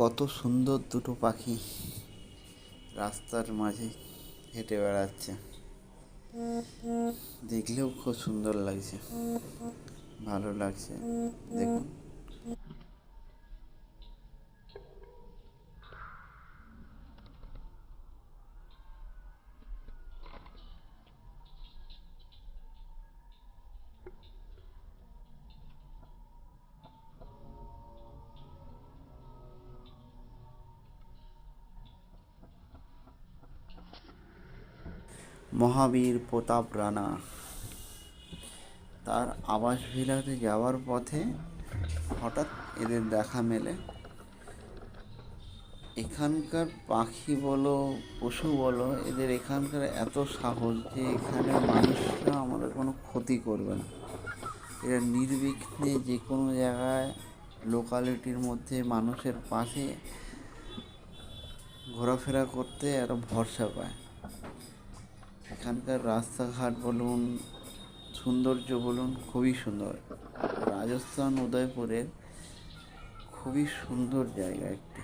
কত সুন্দর দুটো পাখি রাস্তার মাঝে হেঁটে বেড়াচ্ছে। দেখলেও খুব সুন্দর লাগছে। ভালো লাগছে। দেখুন। মহাবীর প্রতাপ রানা তার আবাস ভিলাতে যাওয়ার পথে হঠাৎ এদের দেখা মেলে। এখানকার পাখি বলো, পশু বলো, এদের এখানকার এত সাহস যে এখানে মানুষরা আমাদের কোনো ক্ষতি করবে না। এরা নির্বিঘ্নে যে কোনো জায়গায় লোকালিটির মধ্যে মানুষের পাশে ঘোরাফেরা করতে এরা ভরসা পায়। এখানকার রাস্তাঘাট বলুন সৌন্দর্য বলুন খুবই সুন্দর। রাজস্থান উদয়পুরের খুবই সুন্দর জায়গা একটি।